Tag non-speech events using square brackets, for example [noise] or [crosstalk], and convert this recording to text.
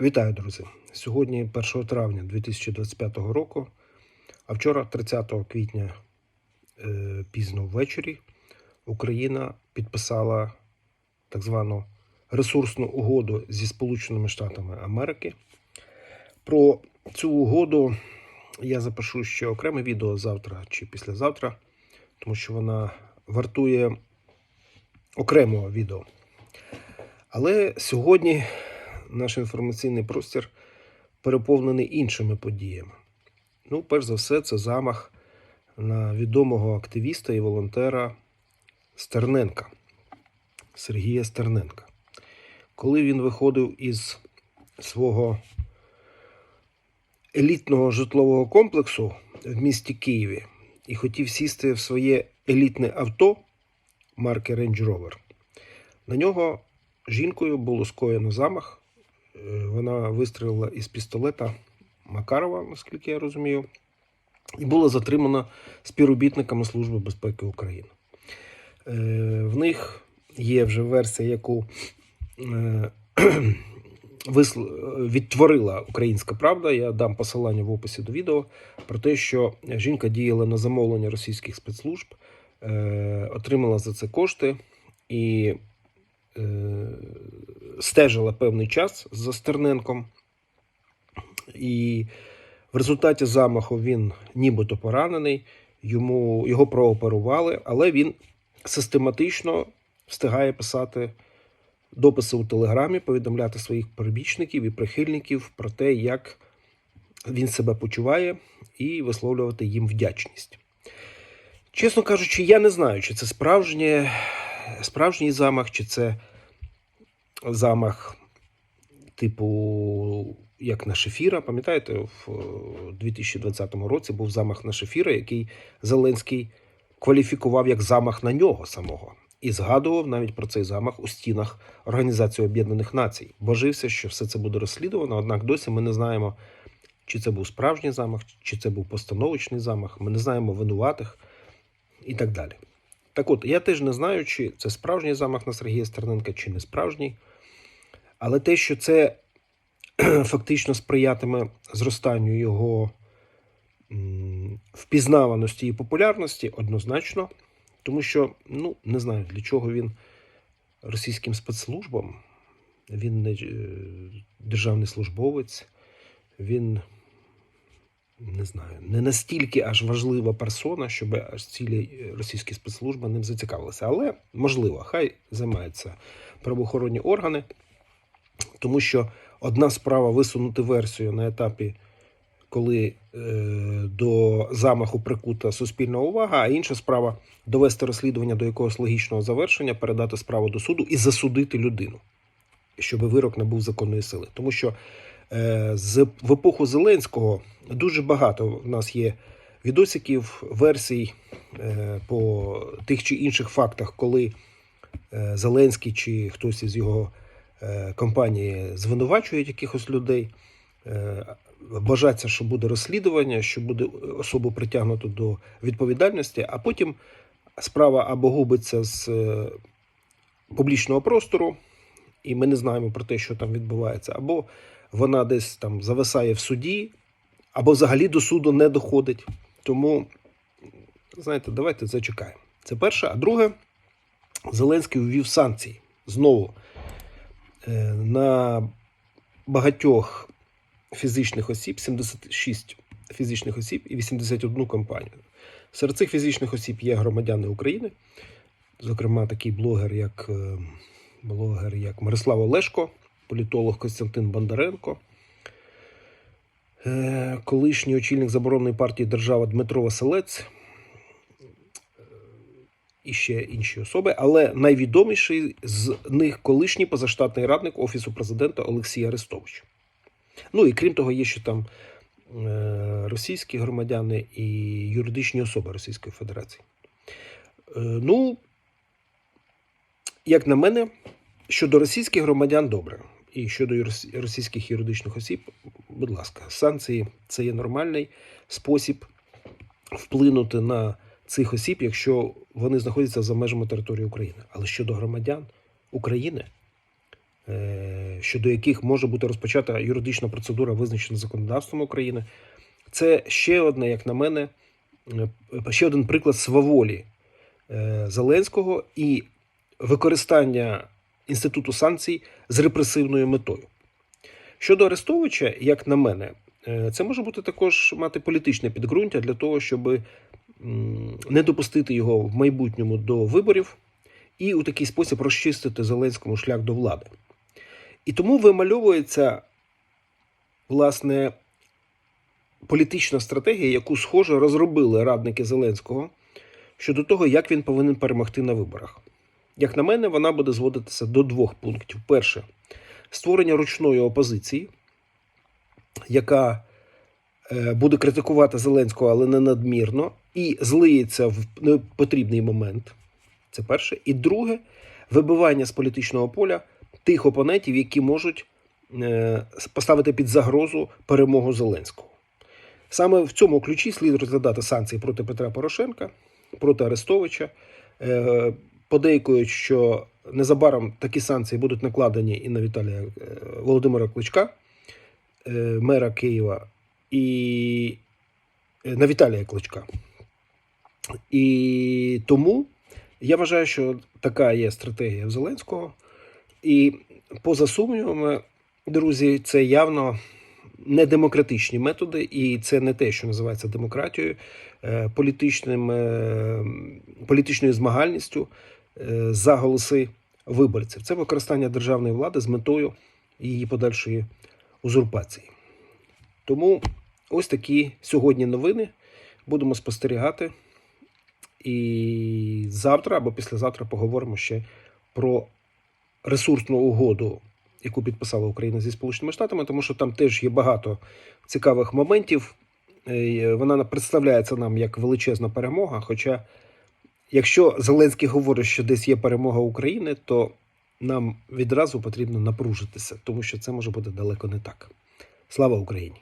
Вітаю, друзі! Сьогодні 1 травня 2025 року, а вчора, 30 квітня, е, пізно ввечері, Україна підписала так звану ресурсну угоду зі Сполученими Штатами Америки. Про цю угоду я запишу ще окреме відео завтра чи післязавтра, тому що вона вартує окремого відео. Але сьогодні наш інформаційний простір переповнений іншими подіями. Ну, перш за все, це замах на відомого активіста і волонтера Стерненка Сергія Стерненка. Коли він виходив із свого елітного житлового комплексу в місті Києві і хотів сісти в своє елітне авто марки Range Rover, на нього жінкою було скоєно замах. Вона вистрілила із пістолета Макарова, наскільки я розумію, і була затримана співробітниками Служби безпеки України. Е, В них є вже версія, яку е, [clears throat] відтворила Українська Правда. Я дам посилання в описі до відео про те, що жінка діяла на замовлення російських спецслужб, е, отримала за це кошти і стежила певний час за Стерненком. І в результаті замаху він нібито поранений, йому, його прооперували, але він систематично встигає писати дописи у Телеграмі, повідомляти своїх прибічників і прихильників про те, як він себе почуває, і висловлювати їм вдячність. Чесно кажучи, я не знаю, чи це справжнє, справжній замах, чи це замах типу як на Шефіра. Пам'ятаєте, в е, 2020 році був замах на Шефіра, який Зеленський кваліфікував як замах на нього самого. І згадував навіть про цей замах у стінах Організації Об'єднаних Націй. Божився, що все це буде розслідувано, однак досі ми не знаємо, чи це був справжній замах, чи це був постановочний замах. Ми не знаємо винуватих і так далі. Так от, я теж не знаю, чи це справжній замах на Сергія Стерненка, чи не справжній. Але те, що це [clears throat] фактично сприятиме зростанню його впізнаваності і популярності, однозначно. Тому що, ну, не знаю, для чого він російським спецслужбам. Він не е, державний службовець, він не знаю, не настільки аж важлива персона, щоб аж цілі російські спецслужби ним зацікавилися. Але можливо, хай займаються правоохоронні органи, тому що одна справа висунути версію на етапі, коли е, до замаху прикута суспільна увага, а інша справа довести розслідування до якогось логічного завершення, передати справу до суду і засудити людину, щоб вирок не був законної сили. Тому що е, з в епоху Зеленського дуже багато в нас є відосиків, версій е, по тих чи інших фактах, коли е, Зеленський чи хтось із його е, компанії звинувачують якихось людей. Е, Бажаться, що буде розслідування, що буде особу притягнуто до відповідальності, а потім справа або губиться з е, публічного простору, і ми не знаємо про те, що там відбувається, або вона десь там зависає в суді, або взагалі до суду не доходить. Тому, знаєте, давайте зачекаємо. Це перше. А друге, Зеленський ввів санкції знову е, на багатьох фізичних осіб, 76 фізичних осіб і 81 компанію. Серед цих фізичних осіб є громадяни України, зокрема, такий блогер, як е, блогер, як Мирослав Олешко, політолог Костянтин Бондаренко, е, колишній очільник забороненої партії Держава Дмитро Василець. е, І ще інші особи, але найвідоміший з них колишній позаштатний радник Офісу президента Олексій Арестович. Ну і крім того, є ще там е, російські громадяни і юридичні особи Російської Федерації. Ну, як на мене, щодо російських громадян добре. І щодо російських юридичних осіб, будь ласка, санкції це є нормальний спосіб вплинути на цих осіб, якщо вони знаходяться за межами території України. Але щодо громадян України, е, щодо яких може бути розпочата юридична процедура, визначена законодавством України. Це ще одне, як на мене, е, ще один приклад сваволі е, Зеленського і використання інституту санкцій з репресивною метою. Щодо Арестовича, як на мене, е, це може бути також мати політичне підґрунтя для того, щоб не допустити його в майбутньому до виборів і у такий спосіб розчистити Зеленському шлях до влади. І тому вимальовується, власне, політична стратегія, яку схоже розробили радники Зеленського щодо того, як він повинен перемогти на виборах. Як на мене, вона буде зводитися до двох пунктів: перше створення ручної опозиції, яка е, буде критикувати Зеленського, але не надмірно, і злиється в непотрібний момент. Це перше. І друге вибивання з політичного поля тих опонентів, які можуть е, поставити під загрозу перемогу Зеленського. Саме в цьому ключі слід розглядати санкції проти Петра Порошенка, проти Арестовича. Подейкують, що незабаром такі санкції будуть накладені і на Віталія е, Володимира Кличка, е, мера Києва, і е, на Віталія Кличка. І тому я вважаю, що така є стратегія Зеленського. І поза сумнівами, друзі, це явно не демократичні методи, і це не те, що називається демократією, політичним, політичною змагальністю за голоси виборців. Це використання державної влади з метою її подальшої узурпації. Тому ось такі сьогодні новини. Будемо спостерігати. І завтра або післязавтра поговоримо ще про ресурсну угоду, яку підписала Україна зі Сполученими Штатами, тому що там теж є багато цікавих моментів. Е, Вона представляється нам як величезна перемога. Хоча, якщо Зеленський говорить, що десь є перемога України, то нам відразу потрібно напружитися, тому що це може бути далеко не так. Слава Україні!